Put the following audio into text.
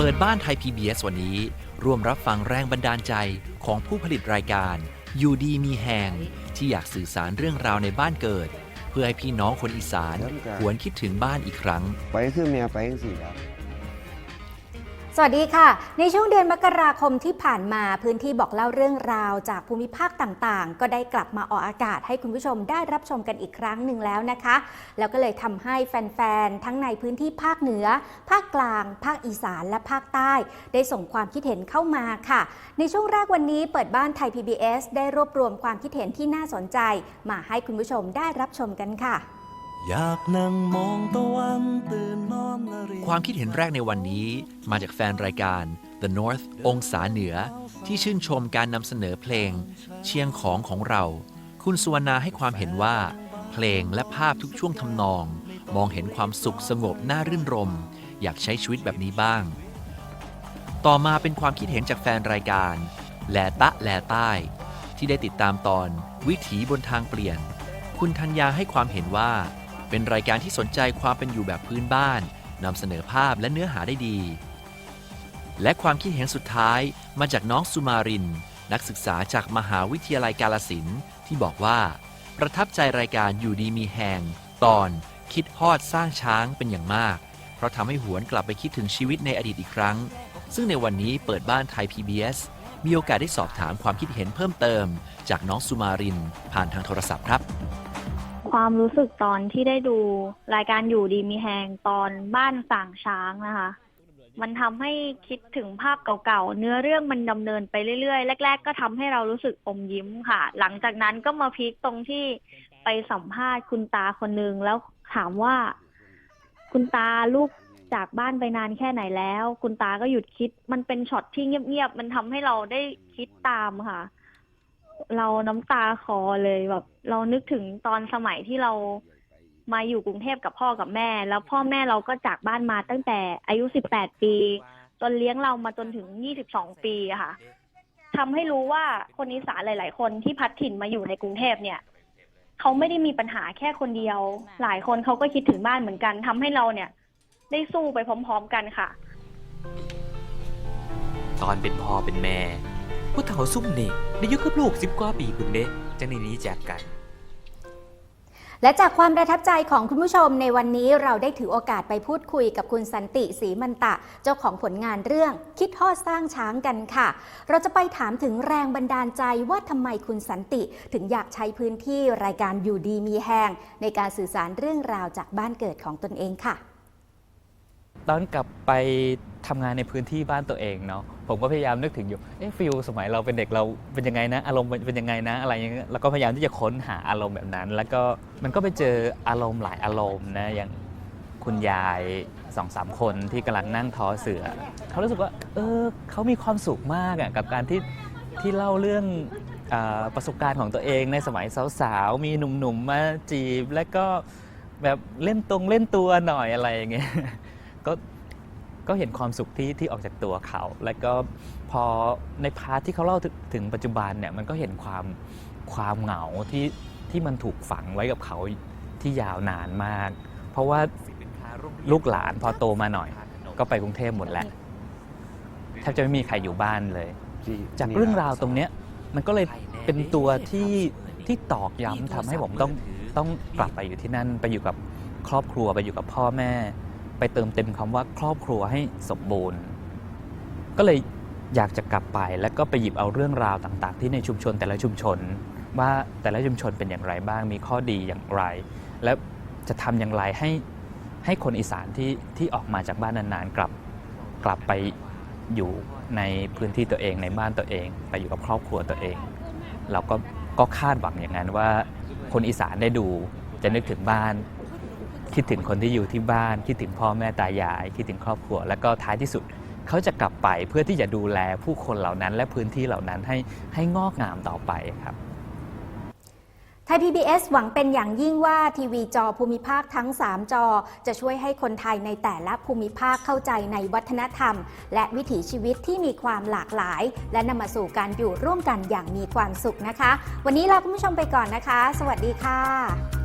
ปิดบ้านไทย PBS วันนี้ ร่วมรับฟังแรงบันดาลใจของผู้ผลิตรายการ อยู่ดีมีแหงที่อยากสื่อสารเรื่องราวในบ้านเกิด เพื่อให้พี่น้องคนอีสานหวนคิดถึงบ้านอีกครั้ง ไปคือเมียไปจังสี่ครับ สวัสดีค่ะ ในช่วงเดือนมกราคมที่ผ่านมาพื้นที่บอกเล่าเรื่องราวจากภูมิภาคต่างๆ ก็ได้กลับมาออกอากาศให้คุณผู้ชมได้รับชมกันอีกครั้งหนึ่งแล้วนะคะ แล้วก็เลยทำให้แฟนๆ ทั้งในพื้นที่ภาคเหนือ ภาคกลาง ภาคอีสานและภาคใต้ ได้ส่งความคิดเห็นเข้ามาค่ะ ในช่วงแรกวันนี้เปิดบ้านไทย PBS ได้รวบรวมความคิดเห็นที่น่าสนใจ มาให้คุณผู้ชมได้รับชมกันค่ะ อยากนั่งมองตะวันตื่นนอนนาฬิกความคิดเห็นแรกในวันนี้มาจากแฟนรายการ The North องศาเหนือ ที่ชื่นชมการนำเสนอเพลง เชียงของของเรา คุณสุวรรณาให้ความเห็นว่า เพลงและภาพทุกช่วงทำนอง มองเห็นความสุขสงบน่ารื่นรม อยากใช้ชีวิตแบบนี้บ้าง ต่อมาเป็นความคิดเห็นจากแฟนรายการแลตะแลใต้ ที่ได้ติดตามตอน วิถีบนทางเปลี่ยน คุณธัญญาให้ความเห็นว่า เป็นรายการที่สนใจความเป็นอยู่แบบพื้นบ้านนำเสนอภาพและเนื้อหาได้ดี และความคิดเห็นสุดท้ายมาจากน้องสุมาริน นักศึกษาจากมหาวิทยาลัยกาลสินที่บอกว่า ประทับใจรายการอยู่ดีมีแหงตอนคิดฮอดสร้างช้างเป็นอย่างมาก เพราะทำให้หวนกลับไปคิดถึงชีวิตในอดีตอีกครั้ง ซึ่งในวันนี้เปิดบ้านไทย PBS มีโอกาสได้สอบถามความคิดเห็นเพิ่มเติม จากน้องสุมาริน ผ่านทางโทรศัพท์ครับ ความรู้สึกตอนที่ได้ดูรายการอยู่ดีมีแหงตอนบ้านสั่งช้างนะคะ มันทำให้คิดถึงภาพเก่าๆ เนื้อเรื่องมันดำเนินไปเรื่อยๆ แรก ๆ ก็ทำให้เรารู้สึกอมยิ้มค่ะ หลังจากนั้นก็มาพีคตรงที่ไปสัมภาษณ์คุณตาคนนึงแล้วถามว่า คุณตาลูกจากบ้านไปนานแค่ไหนแล้ว คุณตาก็หยุดคิด มันเป็นช็อตที่เงียบๆ มันทำให้เราได้คิดตามค่ะ เราน้ำตาคลอเลยแบบ เรานึกถึงตอนสมัยที่เรามาอยู่กรุงเทพกับพ่อกับแม่ แล้วพ่อแม่เราก็จากบ้านมาตั้งแต่อายุสิบแปดปี จนเลี้ยงเรามาจนถึงยี่สิบสองปีอะค่ะทำให้รู้ว่าคนอีสานหลาย ๆ คนที่พัดถิ่นมาอยู่ในกรุงเทพเนี่ย เขาไม่ได้มีปัญหาแค่คนเดียว หลายคนเขาก็คิดถึงบ้านเหมือนกันทำให้เราเนี่ย ได้สู้ไปพร้อม ๆ กันค่ะ ตอนเป็นพ่อเป็นแม่ ผู้เฒ่าซุ่มนี่ได้อยุกับลูกสิบกว่าปีพุ่นเด้จังในนี้แจกกัน และจากความประทับใจของคุณผู้ชมในวันนี้เราได้ถือโอกาสไปพูดคุยกับคุณสันติศรีมันตะ เจ้าของผลงานเรื่องคิดทอดสร้างช้างกันค่ะ เราจะไปถามถึงแรงบันดาลใจว่าทำไมคุณสันติถึงอยากใช้พื้นที่รายการอยู่ดีมีแหงในการสื่อสารเรื่องราวจากบ้านเกิดของตนเองค่ะ ตอนกลับไป ทำงานในพื้นที่บ้านตัวเองเนาะผมก็พยายามนึกถึงอยู่เอ๊ะฟิลสมัยเราเป็นเด็กเราเป็นยังไงนะ อารมณ์เป็นยังไงนะ อะไรอย่างเงี้ยแล้วก็พยายามที่จะค้นหาอารมณ์แบบนั้น แล้วก็มันก็ไปเจออารมณ์หลายอารมณ์นะอย่างคุณยายสองสามคนที่กำลังนั่งทอเสือเขารู้สึกว่า เออเขามีความสุขมากอะกับการที่ที่เล่าเรื่องอประสบการณ์ของตัวเองในสมัยสาวๆ มีหนุ่มๆมาจีบ แล้วก็แบบเล่นตรงเล่นตัวหน่อยอะไรอย่างเงี้ยก็ ก็เห็นความสุขที่ที่ออกจากตัวเขา แล้วก็พอในพาร์ทที่เขาเล่าถึงถึงปัจจุบันเนี่ยมันก็เห็นความความเหงาที่ที่มันถูกฝังไว้กับเขาที่ยาวนานมาก เพราะว่าลูกหลานพอโตมาหน่อย ก็ไปกรุงเทพหมดแล้วแทบจะไม่มีใครอยู่บ้านเลย จากเรื่องราวตรงเนี้ยมันก็เลยเป็นตัวที่ที่ตอกย้ำทำให้ผมต้องต้องกลับไปอยู่ที่นั่น ไปอยู่กับครอบครัวไปอยู่กับพ่อแม่ ไปเติมเต็มคำว่าครอบครัวให้สมบูรณ์ ก็เลยอยากจะกลับไปแล้วก็ไปหยิบเอาเรื่องราวต่างๆ ที่ในชุมชนแต่ละชุมชน ว่าแต่ละชุมชนเป็นอย่างไรบ้างมีข้อดีอย่างไร และจะทำอย่างไรให้ให้คนอีสานที่ที่ออกมาจากบ้านนานๆกลับกลับไปอยู่ในพื้นที่ตัวเองในบ้านตัวเอง ไปอยู่กับครอบครัวตัวเอง เราก็ก็คาดหวังอย่างนั้นว่า คนอีสานได้ดูจะนึกถึงบ้าน คิดถึงคนที่อยู่ที่บ้าน คิดถึงพ่อแม่ตายาย คิดถึงครอบครัว แล้วก็ท้ายที่สุดเขาจะกลับไปเพื่อที่จะดูแลผู้คนเหล่านั้น และพื้นที่เหล่านั้นให้ให้งอกงามต่อไปครับไทย PBS หวังเป็นอย่างยิ่งว่าทีวีจอภูมิภาคทั้ง 3 จอ จะช่วยให้คนไทยในแต่ละภูมิภาคเข้าใจในวัฒนธรรม และวิถีชีวิตที่มีความหลากหลาย และนำมาสู่การอยู่ร่วมกันอย่างมีความสุขนะคะ วันนี้ลาคุณผู้ชมไปก่อนนะคะ สวัสดีค่ะ